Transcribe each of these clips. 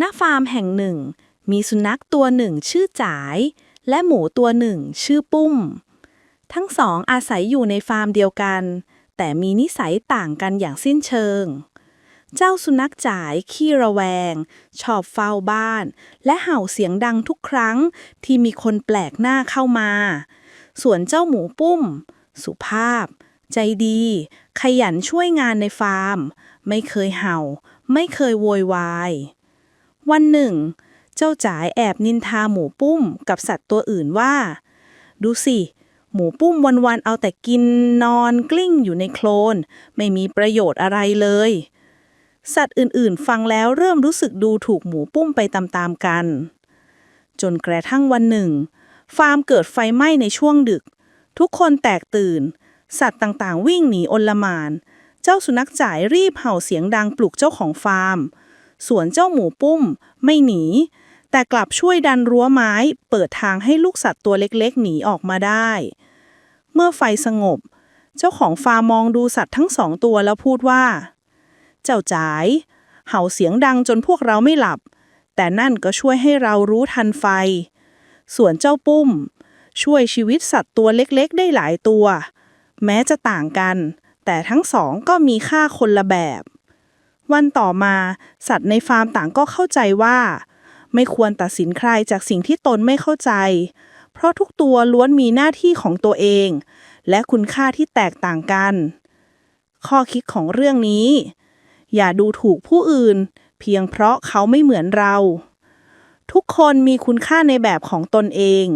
ณฟาร์มแห่งหนึ่ง มีสุนัขตัวหนึ่งชื่อจ๋าย และหมูตัวหนึ่งชื่อปุ้ม ทั้งสองอาศัยอยู่ในฟาร์มเดียวกัน แต่มีนิสัยต่างกันอย่างสิ้นเชิง เจ้าสุนัขจ๋ายขี้ระแวง ชอบเฝ้าบ้าน และเห่าเสียงดังทุกครั้งที่มีคนแปลกหน้าเข้ามา ส่วนเจ้าหมูปุ้ม สุภาพ ใจดี ขยันช่วยงานในฟาร์ม ไม่เคยเห่า ไม่เคยโวยวาย วันหนึ่ง เจ้าจ๋ายแอบนินทาหมูปุ้มกับสัตว์ตัวอื่นว่า ดูสิ หมูปุ้มวันๆเอาแต่กินนอนกลิ้งอยู่ในโคลน ไม่มีประโยชน์อะไรเลย สัตว์อื่นๆ ฟังแล้วเริ่มรู้สึกดูถูกหมูปุ้มไปตามๆกัน จนกระทั่งวันหนึ่ง ฟาร์มเกิดไฟไหม้ในช่วงดึก ทุกคนแตกตื่น สัตว์ต่างๆ วิ่งหนีอลมาน เจ้าสุนัขจ่ายรีบเห่าเสียงดังปลุกเจ้าของฟาร์ม ส่วนเจ้าหมูปุ้ม ไม่หนี แต่กลับช่วยดันรั้วไม้ เปิดทางให้ลูกสัตว์ตัวเล็กๆ หนีออกมาได้ เมื่อไฟสงบ เจ้าของฟาร์มมองดูสัตว์ทั้งสองตัวแล้วพูดว่า เจ้าจ๋าย เห่าเสียงดังจนพวกเราไม่หลับ แต่นั่นก็ช่วยให้เรารู้ทันไฟ ส่วนเจ้าปุ้ม ช่วยชีวิตสัตว์ตัวเล็กๆ ได้หลายตัว แม้จะต่างกัน แต่ทั้งสองก็มีค่าคนละแบบ วันต่อมาสัตว์ในฟาร์มต่างก็เข้าใจว่า ไม่ควรตัดสินใครจากสิ่งที่ตนไม่เข้าใจ เพราะทุกตัวล้วนมีหน้าที่ของตัวเอง และคุณค่าที่แตกต่างกัน ข้อคิดของเรื่องนี้ อย่าดูถูกผู้อื่น เพียงเพราะเขาไม่เหมือนเรา ทุกคนมีคุณค่าในแบบของตนเอง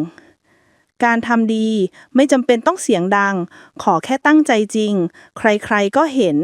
การทำดีไม่จำเป็นต้องเสียงดัง ขอแค่ตั้งใจจริง ใครๆก็เห็น